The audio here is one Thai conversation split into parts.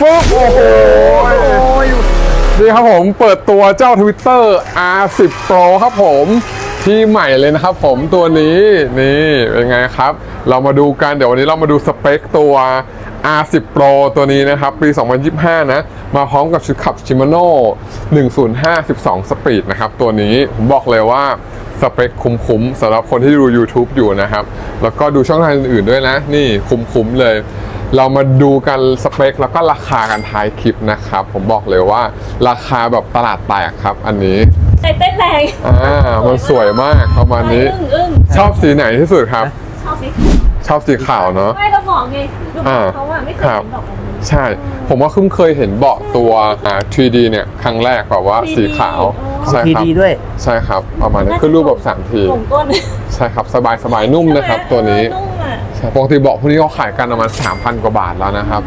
ฟึ๊บโอ้โหนี่ครับผมเปิดตัวเจ้า Twitter R10 Pro ครับผมที่ใหม่เลยนะครับผมตัวนี้นี่เป็นไงครับ เรามาดูกันเดี๋ยววันนี้เรามาดูสเปคตัว R10 Pro ตัวนี้นะครับปี 2025 นะ มาพร้อมกับชุดขับ Shimano 105 12 Speed นะครับตัวนี้ผมบอกเลยว่าสเปคคุ้มๆสำหรับคนที่ดู YouTube อยู่นะครับ แล้วก็ดูช่องทางอื่นๆด้วยนะ นี่คุ้มๆเลย เรามาดูกันสเปคแล้วก็ราคากันท้ายคลิปนะครับ ผมบอกเลยว่าราคาแบบตลาดแตกครับ อันนี้ใจเต้นแรงอ่ามันสวยมากประมาณนี้ อึ้งอึ้งชอบสีไหนที่สุดครับ ชอบสิชอบสีขาวเนาะ ไม่เราบอกไงดูอ่าเขาอะไม่เคยครับเห็นบอกแบบนี้ใช่ ผมว่าเพิ่งเคยเห็นเบาะตัวอ่า 3D เนี่ยครั้งแรกแบบว่า 3D สีขาวอ๋อใช่ทีครับดีด้วย ใช่ครับประมาณนี้คือรูปแบบ3ทีผมก้นใช่ครับสบายสบายๆนุ่มนะครับ ตัวนี้นุ่มอะใช่ ปกติเบาะพวกนี้เขาขายกันประมาณ3,000 กว่าบาทแล้วนะครับ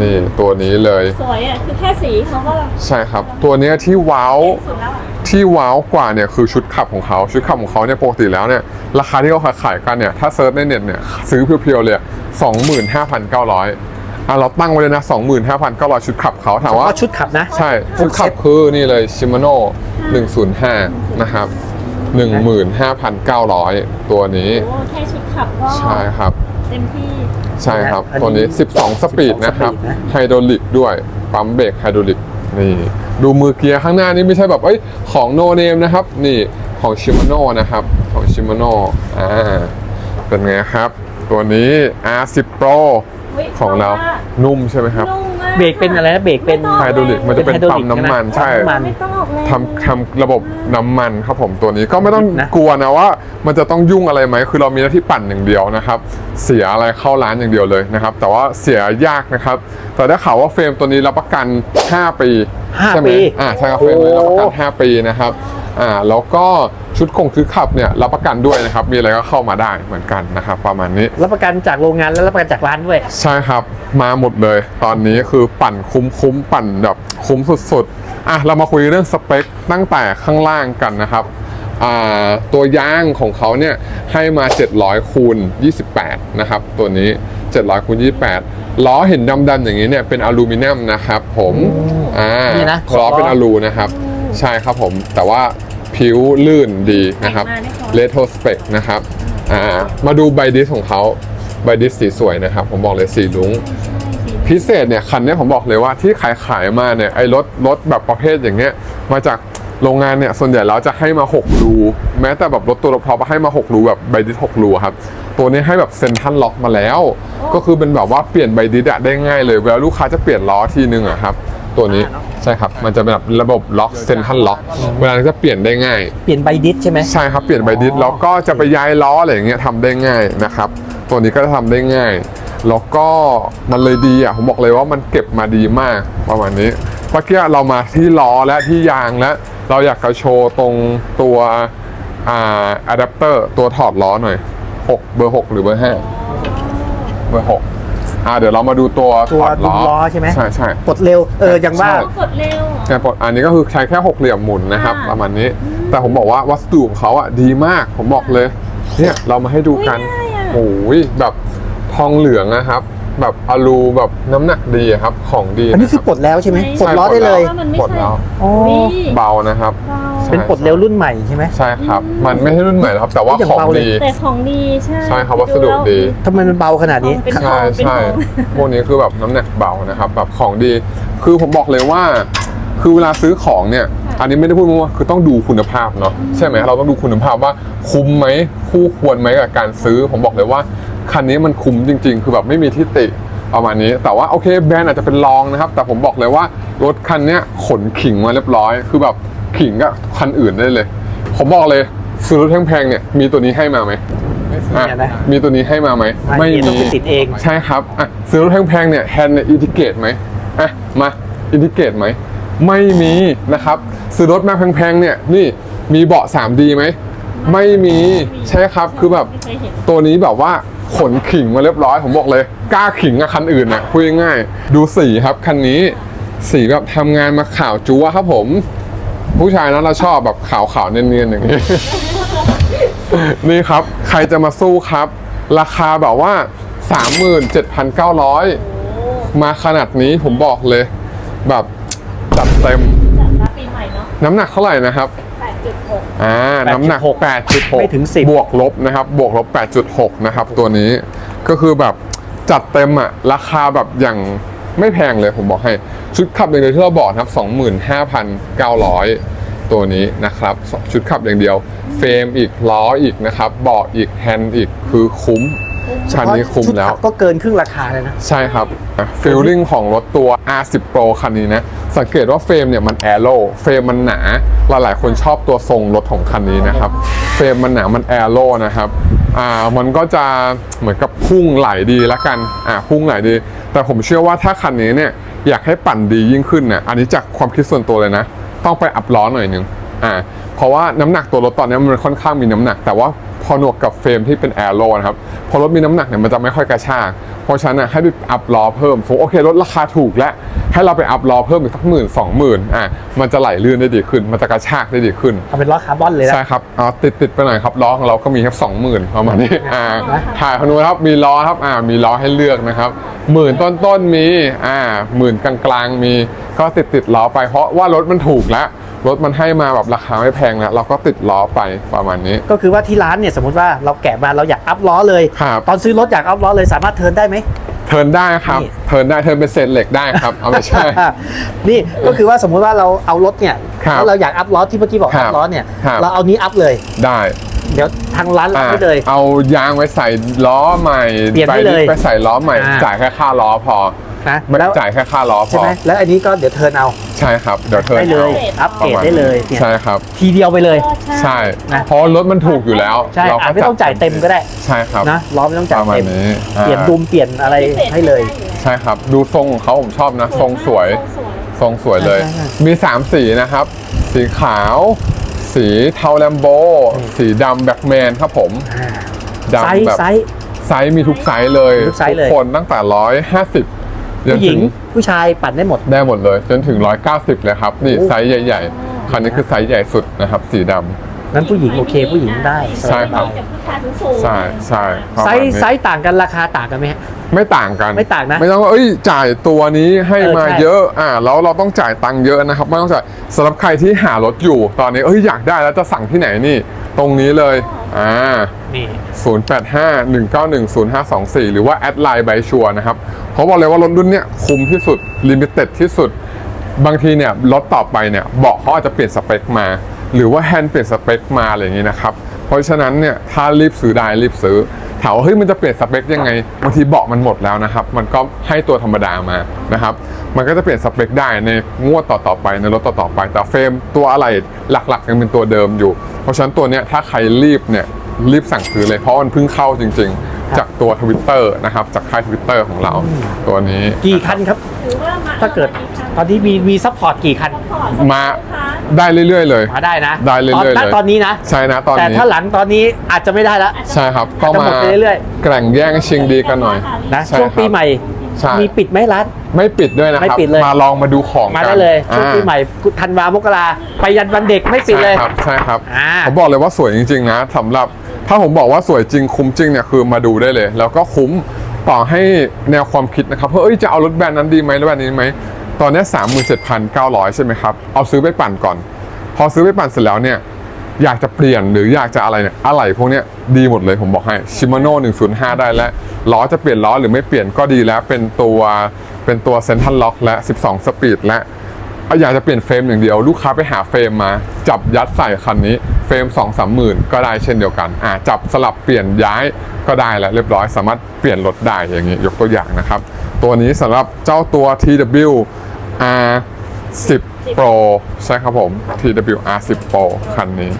นี่ตัวนี้เลย สวยอะคือแค่สีเขาก็ใช่ครับ ตัวเนี้ยที่ว้าวสุดแล้วอะที่ที่ว้าวกว่าเนี่ยคือชุดขับของเขาชุดขับของเขาเนี่ยปกติแล้วเนี่ยราคาที่เขาขายกันเนี่ยถ้าเซิร์ชในเน็ตเนี่ยซื้อเพียวๆเลยสองหมื่นห้าพันเก้าร้อยอะเราตั้งไว้เลยนะสองหมื่นห้าพันเก้าร้อยชุดขับเขาถามว่าก็ชุดขับนะ ใช่ ชุดขับคือนี่เลยชิม a โน่105 นะครับ 15,900 ตัวนี้ โอ้แค่ชุดขับก็ ใช่ครับ เต็มที่ ใช่ครับ อันนี้ตัวนี้ 12 สปีดนะครับ สปีดนะ ไฮดรอลิกด้วย ปั๊มเบรกไฮดรอลิก นี่ ดูมือเกียร์ข้างหน้านี่ไม่ใช่แบบ เอ้ย ของโนเนมนะครับ นี่ ของชิม a โน่นะครับ ของชิม a โน่อ่า เป็นไงครับ ตัวนี้ R10 Pro อุ๊ยของเราพะว่นุ่มใช่ไหมครับ นุ่มมาก เบรกเป็นอะไรนะเบรกเป็นไม่ต้องไฮดรอลิกมันจะเป็นเป็นไฮดรอปั๊ลิมกน้ำมันใช่ใช่ไหมไม่ต้องออกแรงทำทำระบบน้ำมันครับผมตัวนี้ก็ไม่ต้องนะ กลัวนะว่า มันจะต้องยุ่งอะไรไหมคือเรามีหน้าที่ปั่นอย่างเดียวนะครับ เสียอะไรเข้าร้านอย่างเดียวเลยนะครับ แต่ว่าเสียยากนะครับ แต่ได้ข่าวว่าเฟรมตัวนี้รับประกัน 5 ปีห้าใช่ไหมปีอ่าใช่ครับเฟรมนี้รับประกันโอ้5ปีนะครับอ่าแล้วก็ ชุดคงชุดขับเนี่ยรับประกันด้วยนะครับ มีอะไรก็เข้ามาได้เหมือนกันนะครับ ประมาณนี้ รับประกันจากโรงงานและรับประกันจากร้านด้วย ใช่ครับ มาหมดเลย ตอนนี้คือปั่นคุ้มคุ้มๆปั่นแบบคุ้มสุดๆอะเรามาคุยเรื่องสเปคตั้งแต่ข้างล่างกันนะครับอ่าตัวยางของเขาเนี่ยให้มา 700คูณ28 นะครับ ตัวนี้ 700คูณ28 ล้อเห็นดำๆอย่างนี้เนี่ยเป็นอลูมิเนียมนะครับผมอ่านี่นะล้อเป็นล้ออลูนะครับ ใช่ครับผมแต่ว่า ผิวลื่นดีนะครับแต่งมาได้พอเลโทสเปกนะครับอ่ามาดูใบดิสของเขาใบดิสสีสวยนะครับ ผมบอกเลยสีลุงพิเศษเนี่ยคันเนี้ยผมบอกเลยว่าที่ขายขายมาเนี่ยไอ้รถรถแบบประเภทอย่างเงี้ยมาจากโรงงานเนี่ยส่วนใหญ่แล้วจะให้มา 6 รู แม้แต่แบบรถตัวรถพอให้มา 6 รูแบบใบดิส6รูครับ ตัวนี้ให้แบบเซ็นทรัลล็อกมาแล้ว ก็คือเป็นแบบว่าเปลี่ยนใบดิสอะได้ง่ายเลยเวลาลูกค้าจะเปลี่ยนล้อทีนึงอะครับ ตัวนี้ใช่ครับมันจะเป็นแบบระบบล็อกเซ็นทรัลล็อกเวลาจะเปลี่ยนได้ง่าย เปลี่ยนใบดิสใช่ไหม ใช่ครับเปลี่ยนใบดิสแล้วก็จะไปย้ายล้ออะไรอย่างเงี้ยทำได้ง่ายนะครับ ตัวนี้ก็จะทำได้ง่ายแล้วก็มันเลยดีอะผมบอกเลยว่ามันเก็บมาดีมากประมาณนี้เมื่อกี้เรามาที่ล้อและที่ยางและเราอยากจะโชว์ตรงตัวอ่าอะแดปเตอร์ตัวถอดล้อหน่อย 6 เบอร์ 6 หรือเบอร์ 5 เบอร์ 6 อ่าเดี๋ยวเรามาดูตัวถตัวอดดุล้มอล้อใช่ไหมใช่ใช่กดเร็วเอออย่างว่าใช่ต้องกดเร็ว แต่ปลดอันนี้ก็คือใช้แค่หกเหลี่ยมหมุนนะครับค่ะประมาณนี้ แต่ผมบอกว่าวัสดุของเขาอะดีมากผมบอกเลย เนี่ยเรามาให้ดูกันอุ๊ยง่ายอะโอ้ยแบบทองเหลืองนะครับ แบบอลูแบบน้ำหนักดีอะครับ ของดีอันนี้คือนะปลดแล้วใช่ไหมใช่ปลดล้อได้เลยว่ามันไม่ปลดใช่แล้วอ๋ออุ๊ยเบานะครับเบาใช่ เป็นปลดเร็วรุ่นใหม่ใช่ไหมใช่ครับ มันไม่ใช่รุ่นใหม่แล้วครับ แต่ว่าอย่างของเบาเลยดี แต่ของดีใช่ใช่ครับวัสดุดี ทำไมมันเบาขนาดนี้ เป็นใช่เป็นใช่ของพวกนี้คือแบบน้ำหนักเบานะครับ แบบของดี คือผมบอกเลยว่า คือเวลาซื้อของเนี่ย อันนี้ไม่ได้พูดว่าคือต้องดูคุณภาพเนาะใช่ไหมเราต้องดูคุณภาพว่าคุ้มไหมคู่ควรไหมกับการซื้อ ผมบอกเลยว่าคันนี้มันคุ้มจริง ๆ คือแบบไม่มีที่ติประมาณนี้แต่ว่าโอเคแบรนด์อาจจะเป็นรองนะครับ แต่ผมบอกเลยว่ารถคันเนี้ยขนขิงมาเรียบร้อย คือแบบขิงกับคันอื่นได้เลย ผมบอกเลยซื้อรถแพงๆเนี่ยมีตัวนี้ให้มาไหมอะเนี่ยนะมีตัวนี้ให้มาไหมไม่มีต้องไปติดเองใช่ครับอะซื้อรถแพงๆเนี่ยแฮนด์เนี่ยอินทิเกตไหมอะมาอินทิเกตไหม ไม่มีนะครับซื้อรถมาแพงๆเนี่ยนี่มีเบาะ 3D ไหมไม่มีใช่ครับคือแบบไม่เคยเห็นตัวนี้แบบว่าขนขิงมาเรียบร้อยผมบอกเลย กล้าขิงกับคันอื่นน่ะพูดง่ายๆดูสีครับคันนี้สีแบบทำงานมาขาวจั๊วครับผม ผู้ชายนะเราชอบแบบขาวๆเนียนๆอย่างนี้ นี่ครับ ใครจะมาสู้ครับ ราคาแบบว่า 37,900 มาขนาดนี้ผมบอกเลย แบบ จัดเต็ม จัดรับปีใหม่เนาะน้ำหนักเท่าไหร่นะครับ 8.6อ่า น้ำหนัก 8.6ไม่ถึง10 บวกลบนะครับ บวกลบ 8.6 นะครับ ตัวนี้ ก็คือแบบจัดเต็มอะราคาแบบอย่างไม่แพงเลยผมบอกให้ ชุดขับอย่างเดียวที่เราบอกนะครับ 25,900 ตัวนี้นะครับ ชุดขับอย่างเดียว เฟรมอีก ล้ออีกนะครับ เบาะอีก แฮนด์อีก คือคุ้มคันนี้คุ้มชุดแล้วขับก็เกินครึ่งราคาเลยนะ ใช่ครับฟิลลิ่งของรถตัว R10 Pro คันนี้นะ สังเกตว่าเฟรมเนี่ยมันแอโร่เฟรมมันหนาหลายๆคนชอบตัวทรงรถของคันนี้นะครับเฟรมมันหนามันแอโร่นะครับอ่ามันก็จะเหมือนกับพุ่งไหลดีละกันอ่าพุ่งไหลดี แต่ผมเชื่อว่าถ้าคันนี้เนี่ยอยากให้ปั่นดียิ่งขึ้นเนี่ยอันนี้จากความคิดส่วนตัวเลยนะ ต้องไปอัพล้อหน่อยนึงอ่าเพราะว่าน้ำหนักตัวรถตอนนี้มันค่อนข้างมีน้ำหนักแต่ว่า อหนวกกับเฟรมที่เป็นแอโร่นะครับ พอรถมีน้ำหนักเนี่ยมันจะไม่ค่อยกระชาก เพราะฉะนั้นน่ะให้ไปอัพล้อเพิ่มสมมติโอเครถราคาถูกแล้ว ให้เราไปอัพล้อเพิ่มอีกสักหมื่นสองหมื่นอะมันจะไหลลื่นได้ดีขึ้น มันจะกระชากได้ดีขึ้นเอาเป็นล้อคาร์บอนเลยนะใช่ครับเอาติดติดไปหน่อยครับล้อของเราก็มีแค่สองหมื่นประมาณนี้อ่านะถ่ายพนุครับมีล้อครับอ่ามีล้อให้เลือกนะครับหมื่นต้นต้นๆมีอ่าหมื่นกลางๆมีก็ติดติดล้อไปเพราะว่ารถมันถูกแล้ว รถมันให้มาแบบราคาไม่แพงแล้วเราก็ติดล้อไปประมาณนี้ ก็คือว่าที่ร้านเนี่ยสมมติว่าเราแกะมาเราอยากอัพล้อเลยครับตอนซื้อรถอยากอัพล้อเลยสามารถเทิร์นได้ไหมเทิร์นได้ครับนี่เทิร์นได้เทิร์นเป็นเศษเหล็กได้ครับเอาไม่ใช่ นี่ก็คือว่าสมมุติว่าเราเอารถเนี่ยครับแล้วเราอยากอัพล้อที่เมื่อกี้บอกครัอับพล้อเนี่ยครับเราเอานี้อัพเลยได้เดี๋ยวทางร้านรับอ่าให้เลย เอายางไว้ใส่ล้อใหม่เปลี่ยนให้เลยไปใส่ล้อใหม่อ่าจ่ายแค่ค่าล้อพอ นะไม่แล้วจ่ายแค่ค่าล้อพใช่อไหมแล้วอันนี้ก็เดี๋ยวเทิร์นเอา ใช่ครับเดี๋ยวเทิร์นได้เลยอาอัพเกรดได้เลยเนี่ยใช่ครับ ทีเดียวไปเลย ใช่นะ เพราะรถมันถูกอยู่แล้วใช่เราอาจก็ไม่ต้องจ่ายเต็มก็ได้ใช่ครับนะล้อไม่ต้องจ่ายประมาณเต็ม นี้เปลี่ยนอ่าดุมเปลี่ยนอะไรให้เลย ใช่ครับ ดูทรงของเขาผมชอบนะ ทรงสวย ทรงสวยทรงสวยเลยใช่ใช่มี 3 สีนะครับ สีขาว สีเทาแลมโบ สีดำแบ็กแมนครับผมอ่าดำไซส์แบบไซส์ ไซส์มีทุกไซส์เลย ทุกไซส์เลย คนตั้งแต่ร้อยห้าสิบจน ผู้หญิถึงงผู้ชายปั่นได้หมด ได้หมดเลย จนถึง 190เลยครับ นี่โอ้ไซส์ใหญ่ๆ คันนี้คือไซส์ใหญ่สุดนะครับสีดำ นั้นผู้หญิงโอเคผู้หญิงได้ใช่ครับกับผู้ชายสูงๆใช่ใช่ประไซมาณส์นี้ไซส์ต่างกันราคาต่างกันไหมฮะ ไม่ต่างกันไม่ต่างนะไม่ต้องว่าเอ้ยจ่ายตัวนี้ให้เออมาใช่ เยอะอ่าแล้วเราต้องจ่ายตังค์เยอะนะครับไม่ต้องจ่ายสำหรับใครที่หารถอยู่ ตอนนี้เอ้ยอยากได้แล้วจะสั่งที่ไหนนี่ ตรงนี้เลยอ่า นี่ 0851910524 หรือว่าแอดไลน์ไบชัวนะครับ เพราะบอกเลยว่ารถรุ่นเนี้ยคุ้มที่สุดลิมิเต็ดที่สุด บางทีเนี่ยรถต่อไปเนี่ยเบาะเขาอาจจะเปลี่ยนสเปคมา หรือว่าแฮนด์เปลี่ยนสเปคมาอะไรอย่างนี้นะครับเพราะฉะนั้นเนี่ยถ้ารีบซื้อได้รีบซื้อถามว่าเฮ้ยมันจะเปลี่ยนสเปคยังไงบางทีเบาะมันหมดแล้วนะครับ มันก็ให้ตัวธรรมดามานะครับ มันก็จะเปลี่ยนสเปคได้ในงวดต่อๆไปในรถต่อๆไป แต่เฟรมตัวอะไรหลักๆยังเป็นตัวเดิมอยู่ เพราะฉะนั้นตัวเนี้ยถ้าใครรีบเนี่ยรีบสั่งซื้อเลยเพราะมันเพิ่งเข้าจริง ๆ จากตัวทวิตเตอร์นะครับ จากค่ายทวิตเตอร์ของเราตัวนี้กี่คันครับ ถือว่ามาถ้าเกิดตอนนี้มีมีซัพพอร์ตกี่คันมาได้เรื่อยๆ เลย มาได้นะได้เรื่อยๆตนณเลย ตอนนี้นะ ใช่นะตอนแต่นี้ถ้าหลังตอนนี้อาจจะไม่ได้ละ ใช่ครับก็อาจจะหมามดไปเรื่อย แกร่งแย่งชิงดีกันหน่อย นะใช่ช่วงครับปีใหม่ ใช่ มีปิดไหมร้าน ไม่ปิดด้วยนะครับไม่ปิดเลย มาลองมาดูของมากันได้เลยช่วงอ่าปีใหม่ธันวามกราไปยันวันเด็กไม่ปิดเลย ใช่ครับใช่ครับอ่า ผมบอกเลยว่าสวยจริงๆนะสำหรับ ถ้าผมบอกว่าสวยจริงคุ้มจริงเนี่ยคือมาดูได้เลย แล้วก็คุ้มต่อให้แนวความคิดนะครับเพื่อเอ้ยจะเอารถแบรนด์นั้นดีไหมรถแบรนด์นี้ไหมตอนนี้สามหมื่นเจ็ดพันเก้าร้อยใช่ไหมครับเอาซื้อไปปั่นก่อน พอซื้อไปปั่นเสร็จแล้วเนี่ยอยากจะเปลี่ยนหรืออยากจะอะไรเนี่ยอะไรพวกเนี้ยดีหมดเลยผมบอกให้ชิมาโน่105 ได้แล้วล้อจะเปลี่ยนล้อหรือไม่เปลี่ยนก็ดีแล้วเป็นตัวเป็นตัวเซนทันล็อกและ 12 สปีดและ อยากจะเปลี่ยนเฟรมอย่างเดียว ลูกค้าไปหาเฟรมมา จับยัดใส่คันนี้ เฟรม2 3หมื่นก็ได้เช่นเดียวกันอ่าจับสลับเปลี่ยนย้ายก็ได้แล้วเรียบร้อยสามารถเปลี่ยนรถได้อย่างนี้ยกตัวอย่างนะครับ ตัวนี้สำหรับเจ้าตัว TW R 10 Pro ใช่ครับผม TW R 10 Pro คันนี้